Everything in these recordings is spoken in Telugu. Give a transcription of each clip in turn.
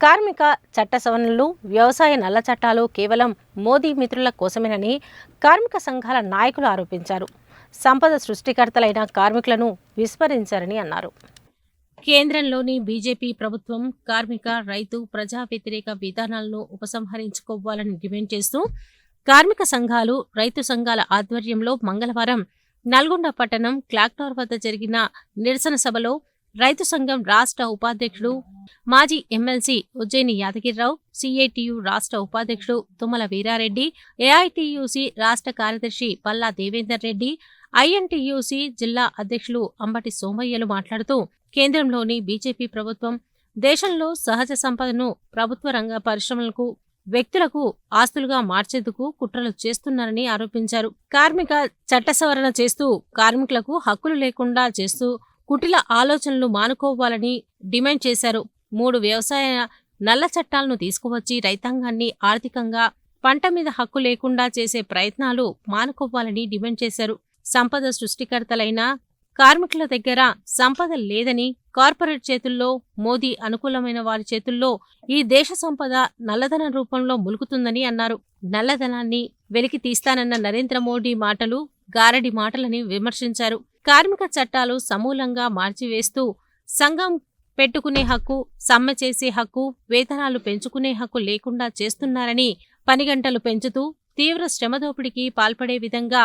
కార్మిక చట్ట సవరణలు వ్యవసాయ నల్ల చట్టాలు కేవలం మోదీ మిత్రుల కోసమేనని కార్మిక సంఘాల నాయకులు ఆరోపించారు. సంపద సృష్టికర్తలైన కార్మికులను విస్మరించారని అన్నారు. కేంద్రంలోని బీజేపీ ప్రభుత్వం కార్మిక రైతు ప్రజా వ్యతిరేక విధానాలను ఉపసంహరించుకోవాలని డిమాండ్ చేస్తూ కార్మిక సంఘాలు రైతు సంఘాల ఆధ్వర్యంలో మంగళవారం నల్గొండ పట్టణం క్లాక్ టవర్ వద్ద జరిగిన నిరసన సభలో రైతు సంఘం రాష్ట్ర ఉపాధ్యక్షుడు మాజీ ఎమ్మెల్సీ ఉజ్జయిని యాదగిరిరావు సిఐటియు రాష్ట్ర ఉపాధ్యక్షుడు తుమ్మల వీరారెడ్డి ఏఐటియుసి రాష్ట్ర కార్యదర్శి పల్లా దేవేందర్ రెడ్డి ఐఎన్టీయూసీ జిల్లా అధ్యక్షులు అంబటి సోమయ్యలు మాట్లాడుతూ కేంద్రంలోని బీజేపీ ప్రభుత్వం దేశంలో సహజ సంపదను ప్రభుత్వ రంగ పరిశ్రమలకు వ్యక్తులకు ఆస్తులుగా మార్చేందుకు కుట్రలు చేస్తున్నారని ఆరోపించారు. కార్మిక చట్ట సవరణ చేస్తూ కార్మికులకు హక్కులు లేకుండా చేస్తూ కుటిల ఆలోచనలు మానుకోవాలని డిమాండ్ చేశారు. మూడు వ్యవసాయ నల్ల చట్టాలను తీసుకువచ్చి రైతాంగాన్ని ఆర్థికంగా పంట మీద హక్కు లేకుండా చేసే ప్రయత్నాలు మానుకోవాలని డిమాండ్ చేశారు. సంపద సృష్టికర్తలైన కార్మికుల దగ్గర సంపద లేదని కార్పొరేట్ చేతుల్లో మోదీ అనుకూలమైన వారి చేతుల్లో ఈ దేశ సంపద నల్లధన రూపంలో ములుగుతుందని అన్నారు. నల్లధనాన్ని వెలికి తీస్తానన్న నరేంద్ర మోడీ మాటలు గారడి మాటలని విమర్శించారు. కార్మిక చట్టాలు సమూలంగా మార్చివేస్తూ సంఘం పెట్టుకునే హక్కు సమ్మె చేసే హక్కు వేతనాలు పెంచుకునే హక్కు లేకుండా చేస్తున్నారని పనిగంటలు పెంచుతూ తీవ్ర శ్రమదోపిడికి పాల్పడే విధంగా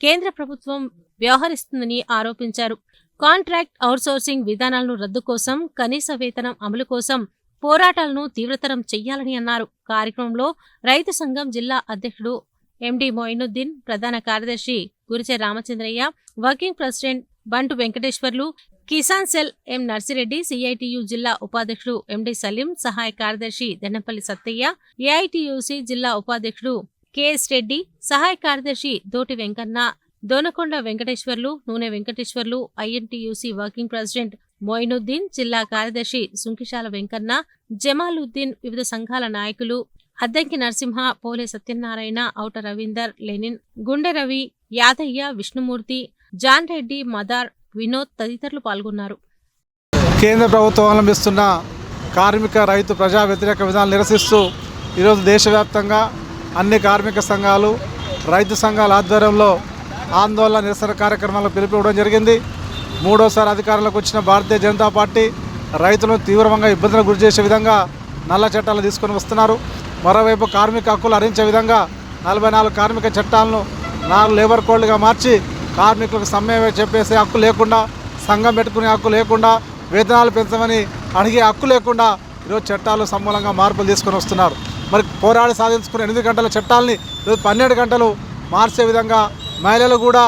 కేంద్ర ప్రభుత్వం వ్యవహరిస్తుందని ఆరోపించారు. కాంట్రాక్ట్ అవుట్సోర్సింగ్ విధానాలను రద్దు కోసం కనీస వేతనం అమలు కోసం పోరాటాలను తీవ్రతరం చెయ్యాలని అన్నారు. కార్యక్రమంలో రైతు సంఘం జిల్లా అధ్యక్షుడు ఎండి మొయినుద్దీన్ ప్రధాన కార్యదర్శి గురిచే Ramachandraiah working president Bantu Venkateswarlu Kisan cell M Narsireddy CITU జిల్లా ఉపాధ్యక్షుడు ఎండి సలీం సహాయ కార్యదర్శి దెన్నపల్లి సత్తయ్య ఏఐటియుసి జిల్లా ఉపాధ్యక్షుడు కెఎస్ రెడ్డి సహాయ కార్యదర్శి దోటి Venkanna Donakonda Venkateswarlu Nune Venkateswarlu INTUC working president Moinuddin జిల్లా కార్యదర్శి సుంకిశాల వెంకన్న జమాలుద్దీన్ వివిధ సంఘాల నాయకులు అద్దంకి నరసింహ పోలే సత్యనారాయణ ఔట రవీందర్ లెనిన్ గుండె రవి యాదయ్య విష్ణుమూర్తి జాన్ రెడ్డి మదార్ వినోద్ తదితరులు పాల్గొన్నారు. కేంద్ర ప్రభుత్వం అవలంబిస్తున్న కార్మిక రైతు ప్రజా వ్యతిరేక విధానాలు నిరసిస్తూ ఈరోజు దేశవ్యాప్తంగా అన్ని కార్మిక సంఘాలు రైతు సంఘాల ఆధ్వర్యంలో ఆందోళన నిరసన కార్యక్రమాలకు పిలుపువ్వడం జరిగింది. మూడోసారి అధికారంలోకి వచ్చిన భారతీయ జనతా పార్టీ రైతులను తీవ్రంగా ఇబ్బందులకు గురి చేసే విధంగా నల్ల చట్టాలు తీసుకొని వస్తున్నారు. మరోవైపు కార్మిక హక్కులు హరించే విధంగా నలభై నాలుగు కార్మిక చట్టాలను నాలుగు లేబర్ కోడ్లుగా మార్చి కార్మికులకు సమ్మె చెప్పేసే హక్కు లేకుండా సంఘం పెట్టుకునే హక్కు లేకుండా వేతనాలు పెంచమని అడిగే హక్కు లేకుండా ఈరోజు చట్టాలు సమూలంగా మార్పులు తీసుకొని వస్తున్నారు. మరి పోరాడి సాధించుకున్న ఎనిమిది గంటల చట్టాలని ఈరోజు పన్నెండు గంటలు మార్చే విధంగా మహిళలు కూడా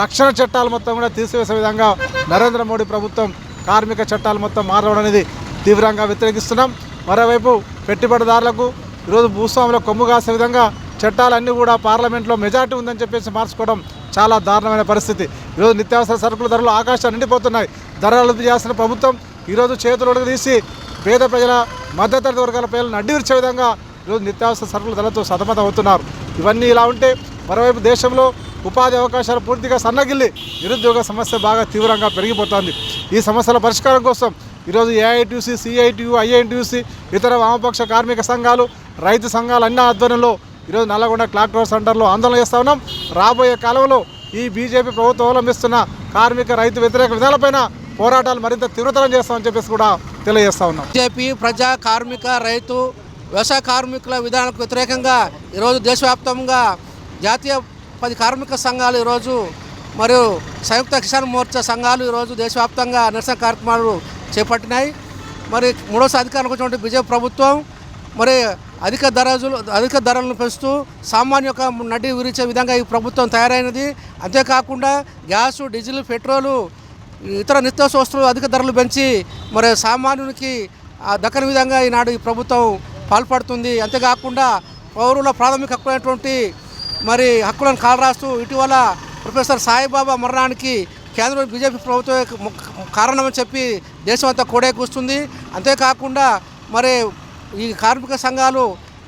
రక్షణ చట్టాలు మొత్తం కూడా తీసివేసే విధంగా నరేంద్ర మోడీ ప్రభుత్వం కార్మిక చట్టాలు మొత్తం మారడం అనేది తీవ్రంగా వ్యతిరేకిస్తున్నాం. మరోవైపు పెట్టుబడిదారులకు ఈరోజు భూస్వాముల కొమ్ము కాసే విధంగా చట్టాలన్నీ కూడా పార్లమెంట్లో మెజార్టీ ఉందని చెప్పేసి మార్చుకోవడం చాలా దారుణమైన పరిస్థితి. ఈరోజు నిత్యావసర సరుకుల ధరలు ఆకాశాన్ని నిండిపోతున్నాయి. ధరలు చేస్తున్న ప్రభుత్వం ఈరోజు చేతులు తీసి పేద ప్రజల మధ్యతరగతి వర్గాల ప్రజలను అడ్డివిర్చే విధంగా ఈరోజు నిత్యావసర సరుకుల ధరలతో సతమతం అవుతున్నారు. ఇవన్నీ ఇలా ఉంటే మరోవైపు దేశంలో ఉపాధి అవకాశాలు పూర్తిగా సన్నగిల్లి నిరుద్యోగ సమస్య బాగా తీవ్రంగా పెరిగిపోతుంది. ఈ సమస్యల పరిష్కారం కోసం ఈరోజు ఏఐటీయూసీ సిఐటియు ఐఐటియూసీ ఇతర వామపక్ష కార్మిక సంఘాలు రైతు సంఘాలు అన్ని ఆధ్వర్యంలో ఈరోజు నల్లగొండ క్లాక్ టవర్ సెంటర్లో ఆందోళన చేస్తా ఉన్నాం. రాబోయే కాలంలో ఈ బీజేపీ ప్రభుత్వం అవలంబిస్తున్న కార్మిక రైతు వ్యతిరేక విధానాలపైన పోరాటాలు మరింత తీవ్రతరం చేస్తామని చెప్పేసి కూడా తెలియజేస్తా ఉన్నాం. బీజేపీ ప్రజా కార్మిక రైతు వ్యవసాయ కార్మికుల విధానాలకు వ్యతిరేకంగా ఈరోజు దేశవ్యాప్తంగా జాతీయ పది కార్మిక సంఘాలు ఈరోజు మరియు సంయుక్త కిసాన్ మోర్చా సంఘాలు ఈరోజు దేశవ్యాప్తంగా నిరసన కార్యక్రమాలు చేపట్టినాయి. మరి మూడోసారి అధికారంలో వచ్చినటువంటి బీజేపీ ప్రభుత్వం మరి అధిక ధరలు అధిక ధరలను పెంచుతూ సామాన్య యొక్క నడ్డి విరిచే విధంగా ఈ ప్రభుత్వం తయారైనది. అంతేకాకుండా గ్యాసు డీజిల్ పెట్రోలు ఇతర నిత్యావసర వస్తువులు అధిక ధరలు పెంచి మరి సామాన్యునికి దక్కని విధంగా ఈనాడు ఈ ప్రభుత్వం పాల్పడుతుంది. అంతేకాకుండా పౌరుల ప్రాథమిక హక్కులైనటువంటి మరి హక్కులను కాలరాస్తూ ఇటీవల ప్రొఫెసర్ సాయిబాబా మరణానికి కేంద్ర బీజేపీ ప్రభుత్వం కారణమని చెప్పి దేశం అంతా కూడే కూస్తుంది. అంతేకాకుండా మరి ఈ కార్మిక సంఘాలు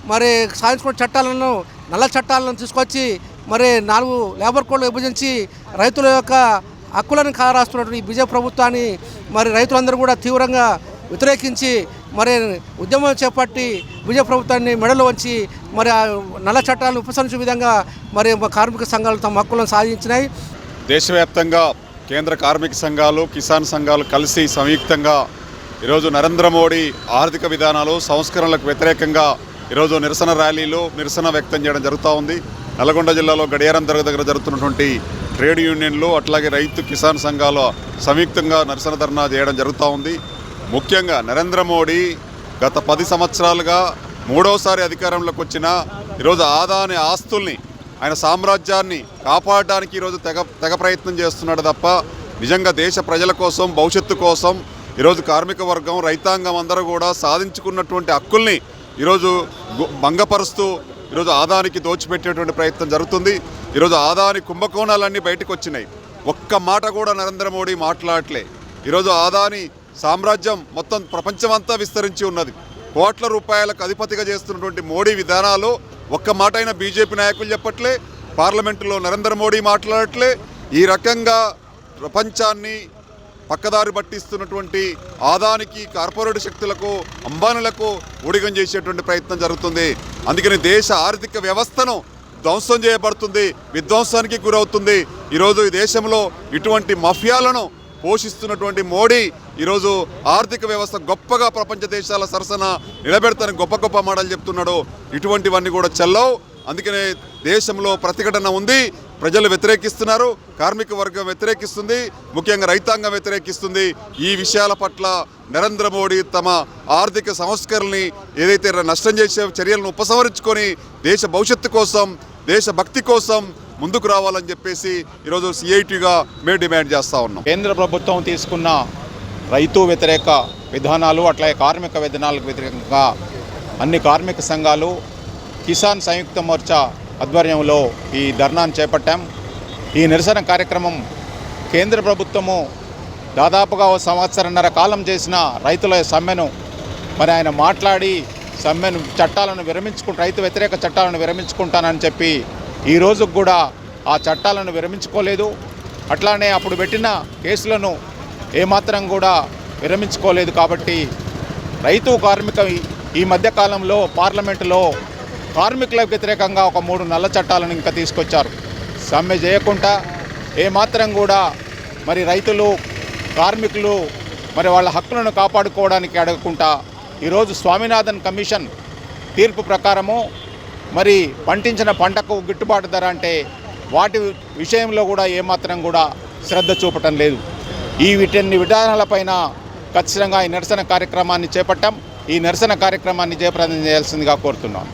మరి సాధించుకున్న చట్టాలను నల్ల చట్టాలను తీసుకొచ్చి మరి నాలుగు లేబర్ కోడ్లు విభజించి రైతుల యొక్క హక్కులను కారాస్తున్నటువంటి ఈ బీజేపీ ప్రభుత్వాన్ని మరి రైతులందరూ కూడా తీవ్రంగా వ్యతిరేకించి మరి ఉద్యమం చేపట్టి విజయ ప్రభుత్వాన్ని మెడలు వంచి మరి ఆ నల్ల చట్టాలను ఉపసరించే విధంగా మరి కార్మిక సంఘాలు తమ హక్కులను సాధించినాయి. దేశవ్యాప్తంగా కేంద్ర కార్మిక సంఘాలు కిసాన్ సంఘాలు కలిసి సంయుక్తంగా ఈరోజు నరేంద్ర మోడీ ఆర్థిక విధానాలు సంస్కరణలకు వ్యతిరేకంగా ఈరోజు నిరసన ర్యాలీలు నిరసన వ్యక్తం చేయడం జరుగుతూ ఉంది. నల్గొండ జిల్లాలో గడియారం దగ్గర దగ్గర జరుగుతున్నటువంటి ట్రేడ్ యూనియన్లు అట్లాగే రైతు కిసాన్ సంఘాలు సంయుక్తంగా నిరసన ధర్నా చేయడం జరుగుతూ ఉంది. ముఖ్యంగా నరేంద్ర మోడీ గత పది సంవత్సరాలుగా మూడోసారి అధికారంలోకి వచ్చిన ఈరోజు ఆదాని ఆస్తుల్ని ఆయన సామ్రాజ్యాన్ని కాపాడడానికి ఈరోజు తెగ తెగ ప్రయత్నం చేస్తున్నాడు తప్ప నిజంగా దేశ ప్రజల కోసం భవిష్యత్తు కోసం ఈరోజు కార్మిక వర్గం రైతాంగం అందరూ కూడా సాధించుకున్నటువంటి హక్కుల్ని ఈరోజు భంగపరుస్తూ ఈరోజు ఆదానికి దోచిపెట్టేటువంటి ప్రయత్నం జరుగుతుంది. ఈరోజు ఆదాని కుంభకోణాలన్నీ బయటకు వచ్చినాయి ఒక్క మాట కూడా నరేంద్ర మోడీ మాట్లాడట్లే. ఈరోజు ఆదాని సామ్రాజ్యం మొత్తం ప్రపంచమంతా విస్తరించి ఉన్నది. కోట్ల రూపాయలకు అధిపతిగా చేస్తున్నటువంటి మోడీ విధానాలు ఒక్క మాట అయినా బీజేపీ నాయకులు చెప్పట్లే పార్లమెంటులో నరేంద్ర మోడీ మాట్లాడట్లే. ఈ రకంగా ప్రపంచాన్ని పక్కదారి పట్టిస్తున్నటువంటి ఆదానికి కార్పొరేట్ శక్తులకు అంబానులకు ఊడిగం చేసేటువంటి ప్రయత్నం జరుగుతుంది. అందుకని దేశ ఆర్థిక వ్యవస్థను ధ్వంసం చేయబడుతుంది విధ్వంసానికి గురవుతుంది. ఈరోజు ఈ దేశంలో ఇటువంటి మఫియాలను పోషిస్తున్నటువంటి మోడీ ఈరోజు ఆర్థిక వ్యవస్థ గొప్పగా ప్రపంచ దేశాల సరసన నిలబెడతానని గొప్ప గొప్ప మాటలు చెప్తున్నాడు. ఇటువంటివన్నీ కూడా చెల్లవు. అందుకనే దేశంలో ప్రతిఘటన ఉంది ప్రజలు వ్యతిరేకిస్తున్నారు కార్మిక వర్గం వ్యతిరేకిస్తుంది ముఖ్యంగా రైతాంగం వ్యతిరేకిస్తుంది. ఈ విషయాల పట్ల నరేంద్ర మోడీ తమ ఆర్థిక సంస్కరణని ఏదైతే నష్టం చేసే చర్యలను ఉపసంహరించుకొని దేశ భవిష్యత్తు కోసం దేశ భక్తి కోసం ముందుకు రావాలని చెప్పేసి ఈరోజు సిఐటిగా మేము డిమాండ్ చేస్తూ ఉన్నాం. కేంద్ర ప్రభుత్వం తీసుకున్న రైతు వ్యతిరేక విధానాలు అట్లాగే కార్మిక విధానాలకు వ్యతిరేకంగా అన్ని కార్మిక సంఘాలు కిసాన్ సంయుక్త మోర్చా ఆధ్వర్యంలో ఈ ధర్నాను చేపట్టాం. ఈ నిరసన కార్యక్రమం కేంద్ర ప్రభుత్వము దాదాపుగా ఓ సంవత్సరన్నర కాలం చేసిన రైతుల సమ్మెను మరి ఆయన మాట్లాడి సమ్మెను చట్టాలను విరమించుకు రైతు వ్యతిరేక చట్టాలను విరమించుకుంటానని చెప్పి ఈ రోజు కూడా ఆ చట్టాలను విరమించుకోలేదు. అట్లానే అప్పుడు పెట్టిన కేసులను ఏమాత్రం కూడా విరమించుకోలేదు కాబట్టి రైతు కార్మిక ఈ- మధ్యకాలంలో పార్లమెంటులో కార్మికులకు వ్యతిరేకంగా ఒక మూడు నల్ల చట్టాలను ఇంకా తీసుకొచ్చారు. సమ్మె చేయకుండా ఏమాత్రం కూడా మరి రైతులు కార్మికులు మరి వాళ్ళ హక్కులను కాపాడుకోవడానికి అడగకుండా ఈరోజు స్వామినాథన్ కమిషన్ తీర్పు ప్రకారము మరి పండించిన పంటకు గిట్టుబాటు ధర అంటే వాటి విషయంలో కూడా ఏమాత్రం కూడా శ్రద్ధ చూపటం లేదు. ఈ వీటన్ని విధానాలపైన ఖచ్చితంగా ఈ నిరసన కార్యక్రమాన్ని చేపట్టాం. ఈ నిరసన కార్యక్రమాన్ని జయప్రదం చేయాల్సిందిగా కోరుతున్నాం.